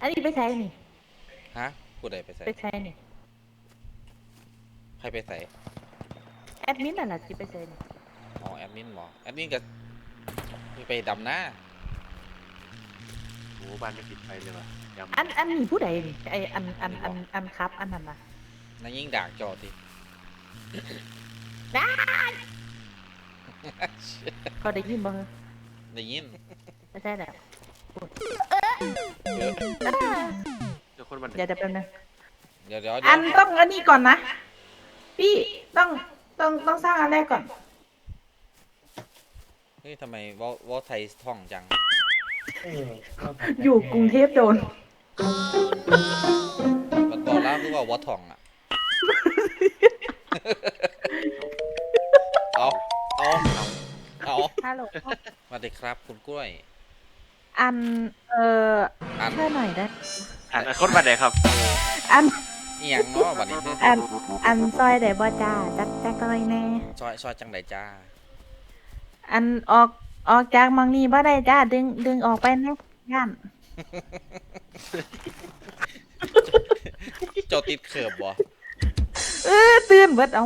อันนี้ไปใช้นี่ฮะผู้ใดไปใส่ไปใช้นี่ใครไปใส่แอดมินน่ะล่ะสิไปใช้นี่อ๋อแอดมินหมอแอดมินก็ไปดำหน้าโอ้บ้านไม่ปิดไฟเลยว่ะยำอันอันนี้ผู้ใดนี่ไออันอันอันอันครับ อันนั้นน่ะนายยิ่งด่างจอติได้ก็ได้ยินบ่ได้ยินไม่ใช่แล้ว เดี๋ยวคนมันเดี๋ยวเดี๋ยวแป๊บนึงเดี๋ยวเดี๋ยวอัเดี๋ยนต้องอันนี้ก่อนนะ พี่ต้องต้องต้องสร้างอันแรกก่อน เฮ้ยทำไมวอวอไทยท่องจังอยู่กรุงเทพโดน มันบอกแล้วคือว่าวอท่องอะ เอาเอาเอาฮัลโหลสวัสดีครับคุณกล้วย อัน เอ่ออัน ช่วยหน่อยได้อ่านคนบ้านไหนครับ อันอีหยังเนาะบัดนี้อัน อันซอยได้บ่จ้าจักจักหน่อยแน่ ซอยซอยจังไดจ้าอันออกออกจากหมังนี้บ่ได้จ้า ดึงดึงออกไปนะย่านเจ้าติดเขิบบ่เออตื่นเบิดเอา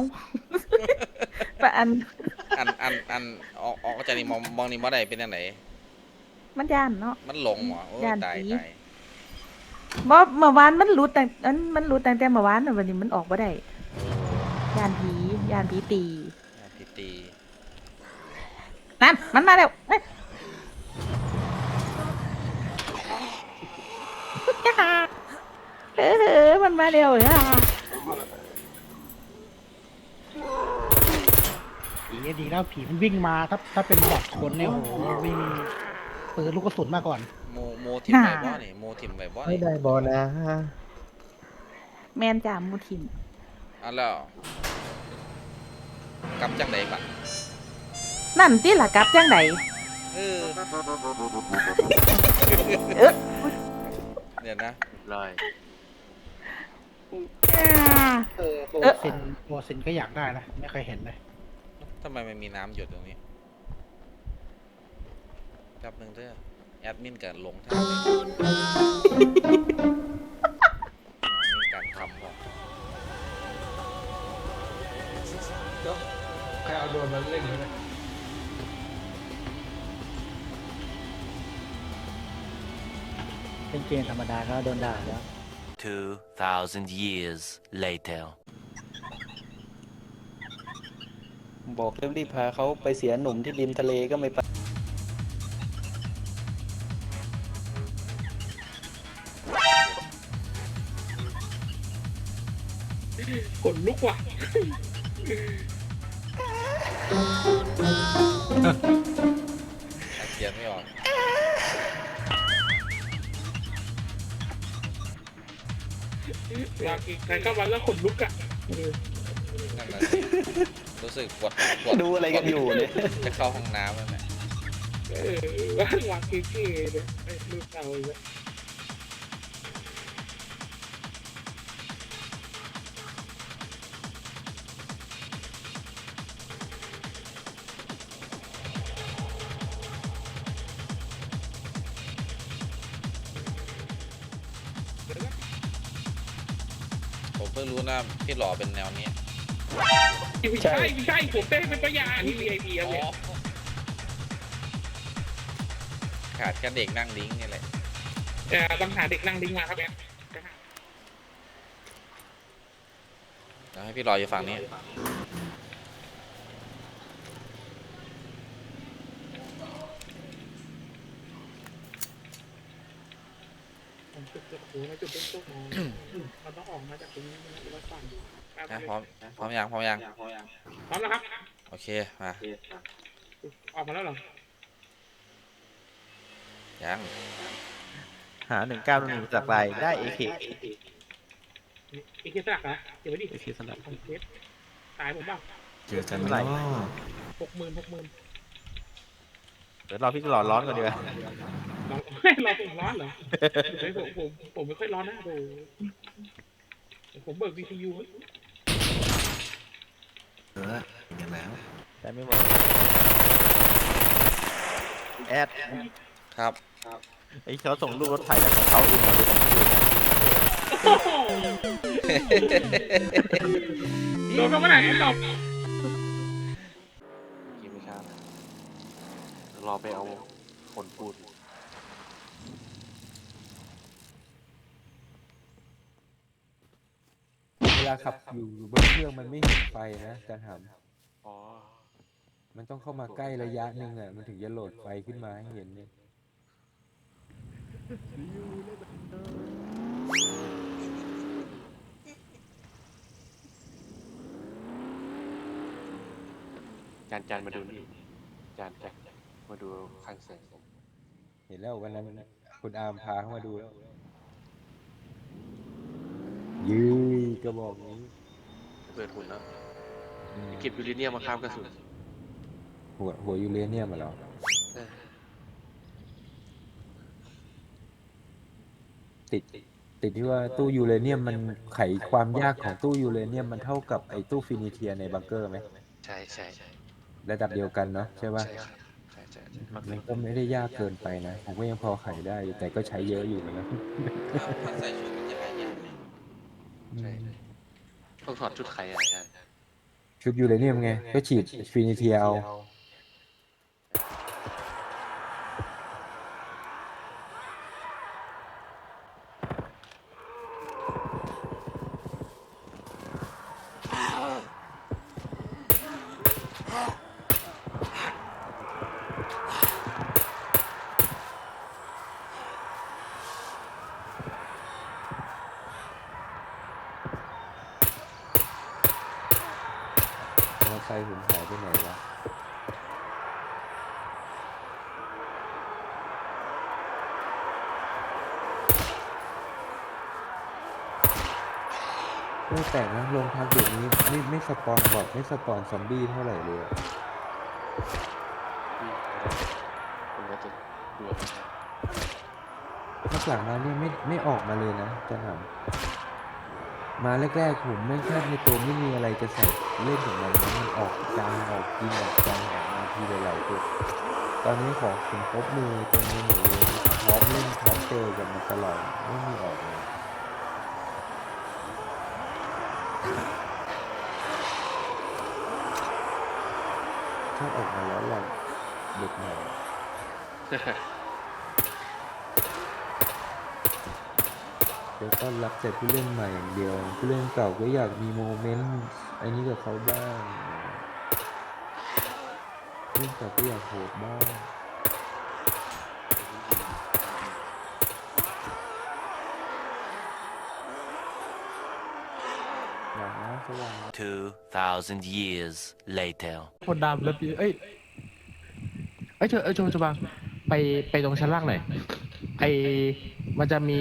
ปะอันอันอันอันออกออกจากนี่มองมองนี่บ่ได้เป็นจังได มันย่านเนาะ มันหลงหมอโอ้ยย่านตายผี ตายบ่เมื่อวานมันหลุดแต่มันมันหลุดตั้งแต่เมื่อวานน่ะวันนี้มันออกบ่ได้ย่านผีย่านผีตีอ่าพี่ตีนั่นมันมาแล้วเอ้ยเออมันมาเร็วเลยอะผีอะดีแล้วผีมันวิ่งมาถ้าถ้าเป็นบอดคนเนี่ยโอ้โหวิ่ง ปืนลูกกระสุนมาก่อน โมโมทิมไว้บ่นี่โมทิมไว้บ่ไม่นี่ได้บอนะแมนจ่ามูทินอันแล้วกลับจังไดบัดนั่นติล่ะกลับจังไดเออเอ๊ะเดี๋ยวนะลอยอ่า เออ ตัวเอ๊ะเซนตัวเซนก็อยากได้นะ ไม่เคยเห็นเลยทำไมมันมีน้ำหยดตรงนี้แป๊บหนึงเด้อแอดมินกับหลงทางเลยมีการทำบ่ใครเอาโดนมาเล่นไหมเป็นเกมธรรมดาก็โดนด่าแล้ว 2,000 years later. บอกรีบๆพาเขาไปเสียหนุ่มที่ริมทะเลก็ไม่ไป ขนลุกว่ะ เขียนไม่ออกอยากอีกใครเข้ามาแล้วขนลุกอะนั่นน่ะสิรู้สึกปวดปวดดูอะไรกันอยู่เนี่ย จะเข้าห้องน้ำแล้วนะ เออว่าวางเก๋ๆเนี่ยไอ้ลูกเอาเลย เพิ่งรู้นะพี่หล่อเป็นแนวนี้ไม่ใช่ไม่ใช่ผมเต้เป็นตัวอย่างนี่ VIP อ๋อะเนี่ยอขาดแค่เด็กนั่งลิงก์นี่แหละเออต้องหาเด็กนั่งลิงก์มาครับแอนเดี๋ยวให้พี่หล่ออยู่ฝั่งนี้ จุดจุดหูนะจุดต้นต้นมันต้องออกมาจากตรงนี้นะแล้วปั่นนะพร้อมพร้อมยังพร้อมยังพร้อมแล้วครับโอเคมาออกมาแล้วเหรอยังหาหนึ่งเก้าหนึ่งจากไรได้เอเคอีกทีสลักเหรอเดี๋ยวไว้ดิเอเคสลับของเทสตายผมบ้างเจอกันไรหกหมื่นหกหมื่นเดี๋ยวรอพี่หลอดร้อนก่อนดีกว่า เราไม่เราผมร้อนเหรอไม่ผมผมผมไม่ค่อยร้อนนะโดผมเบิก VCU เออกันแล้วแต่ไม่หมดแอดครับไอ้เขาส่งรูปรถไถแล้วของเขาเองเหรอหรือของคนอื่นโดนมาเมื่อไหร่ไอ้ตอบกินไม่ช้ารอไปเอาคนพูด เว ลาขับอยู่บนเครื่องมันไม่เห็นไฟนะอาจารย์หอ๋อำมันต้องเข้ามาใกล้ระยะหนึ่งอะ มันถึงจะโหลดไฟขึ้นมาให้เห็นเนี่ยจานจานมาดูนี่จานจานมาดูข้างแสง เห็นแล้ววันนั้นคุณอาร์มพาเข้ามาดูแล้ว ยืยกระบอกนี้เปิดหุ่นแล้วอืมเก็บยูเรเนียมมาข้ามกระสุนหัวหัวยูเรเนียมมาแล้วเออติด ติดที่ว่าตู้ยูเรเนียมมันไขความยากของตู้ยูเรเนียมมันเท่ากับไอ้ตู้ฟินิเทียในบังเกอร์ไหมใช่ใช่ใช่ระดับเดียวกันเนาะใช่ป่ะใช่ครับใช่ใช่ใช่มันก็ไม่ได้ยากเกินไปนะผมก็ยังพอไขได้แต่ก็ใช้เยอะอยู่นะ ถ้าใส่ชุดมันจะหายากไหม ใช่ต้องถอดชุดไข่อะอาจารย์ชุดยูเรเนียมไง ก็ฉีดฟินิเทียเอา มอไซค์ผมหายไปไหนวะไม่แปลกนะโรงพักเดี๋ยวนี้ไม่ไม่สปอนบอทไม่สปอนซอมบี้เท่าไหร่เลยอะอืมผมก็จะดูว่ามันพักหลังมาเนี่ยไม่ไม่ออกมาเลยนะจะถาม มาแรกๆผมไม่แค่ในตัวไม่มีอะไรจะใส่เล่นของมันนะมันออกจางออกกินออกจางออกมาทีหลายๆตัวตอนนี้ของผมครบมือเต็มมือหมดเลยพร้อมเล่นพร้อมเจอกันมาตลอดไม่มีออกเลยชอบออกมาแล้วเราเด็กใหม่ เดี๋ยวต้อนรับแต่ผู้เล่นใหม่อย่างเดียว ผู้เล่นเก่าก็อยากมีโมเมนต์อันนี้กับเขาบ้างผู้เล่นเก่าก็อยากโหดบ้างอย่างนะสว่าง2,000 years later. คนดำแล้วพี่เอ้ยเอ้ยเธอเอ้ยโจโจบังไปไปตรงชั้นล่างหน่อยไอมันจะมี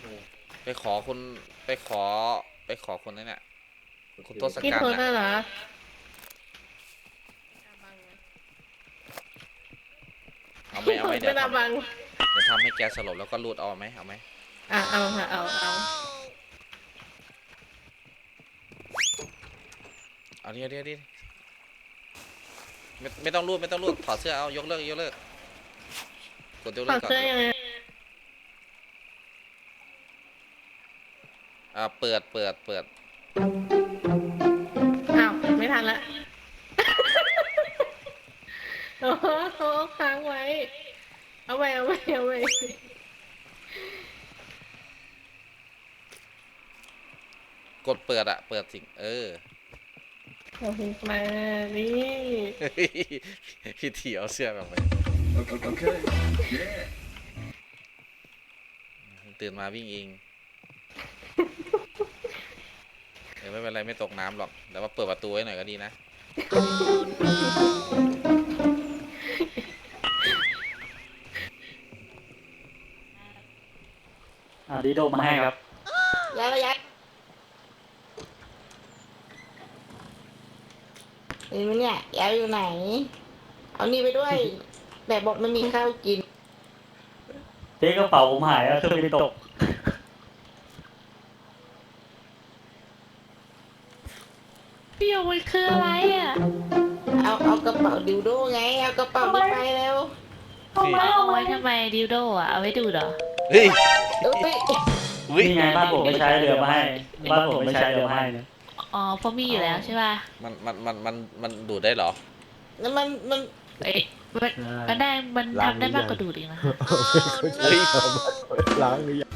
ไปขอคุณไปขอไปขอคนนั้นน่ะคุณทศพี่กัณโทฐ์ษน่ะน่ะเหรอเอาไหมเอาไหมเดี๋เป็ยวนอาทำบังเดี๋ยวทำให้แกสลบแล้วก็รูดเอาไหมเอาไหมอะเอาค่ะเอาเอาเอาเดี๋ยวเดี๋ยวเดี๋ยวไม่ไม่ต้องรูดไม่ต้องรูดถอดเสื้อเอายกเลิกยกเลิกกดยกถเลิอกดก่อนเสื้อยังไง อ่าเปิดเปิดเปิดอ้าวไม่ทันละ โอ้โหเขาค้างไว้ เอาไว้เอาไว้เอาไว้กดเปิดอะเปิดสิ่งเออ โอ้โหมานี่ พี่ถีเอาเสื้อแบบไปตื่นมาวิ่งเองเออ ไม่เป็นไรไม่ตกน้ำหรอก แต่ว่าเปิดประตูไว้หน่อยก็ดีนะ อ่าดีโดมาให้ครับ ย้ายแล้วย้ายเห็นไหมเนี่ยย้ายอยู่ไหน เอานี่ไปด้วย แบบบอกไม่มีข้าวกิน เจ๊กระเป๋าผมหายแล้วเครื่องบินตก พี่โย มันคืออะไรอะเอาเอากระเป๋าดิวโดไง เอากระเป๋านี้ไปแล้วพี่เอาไว้ทำไมดิวโดอะ เอาไว้ดูเหรอเฮ้ยเอ้ยอุ้ยนี่ไงบ้านผมไม่ใช้เรือมาให้บ้านผมไม่ใช้เรือมาให้นะอ๋อเพราะมีอยู่แล้วใช่ป่ะมันมันมันมันมันดูดได้เหรอแล้วมันมันเอ้ยมันมันได้มันทำได้มากกว่าดูดอีกนะ เฮ้ยล้างหรือยัง